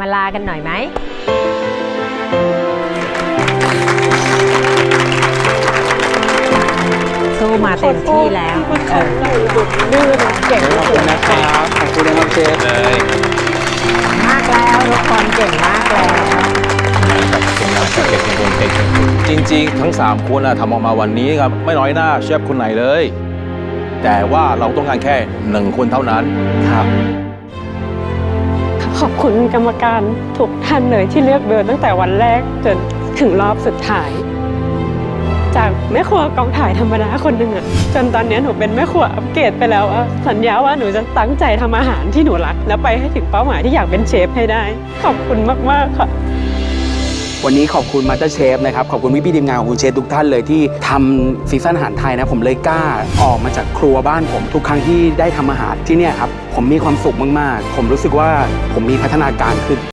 มาลากันหน่อยไหม สู้มาเต็มที่แล้วเออดื้อนะเก่งขอบคุณนะครับ ขอบคุณนะครับเชฟเลยมากแล้วทุกคนเก่งมากแล้วกับเป็นงานกับเก็บเป็นคนเก่งจริงๆ ทั้ง 3 คนนะทำออกมาวันนี้ครับ ไม่น้อยหน้าเชฟคนไหนเลย แต่ว่าเราต้องการแค่หนึ่งคนเท่านั้นครับข อบคุณกรรมการทุกท่านเลยที่เลือกเบิร์ตั้งแต่วันแรกจนถึงรอบสุดท้าย จากแม่ครัวกองถ่ายธรรมดาคนหนึ่งอะจนตอนนี้หนูเป็นแม่ครัวอัปเกรดไปแล้วอะสัญญาว่าหนูจะตั้งใจทำอาหารที่หนูรัก แล้วไปให้ถึงเป้าหมายที่อยากเป็นเชฟให้ได้ ขอบคุณมากๆค่ะ วันนี้ขอบคุณมาสเตอร์เชฟนะครับ ขอบคุณพี่พี่ทีมงานของคุณเชฟทุกท่านเลยที่ทำซีซั่นอาหารไทยนะ ผมเลยกล้าออกมาจากครัวบ้านผม ทุกครั้งที่ได้ทำอาหารที่เนี่ยครับ ผมมีความสุขมาก ๆ ผมรู้สึกว่าผมมีพัฒนาการขึ้น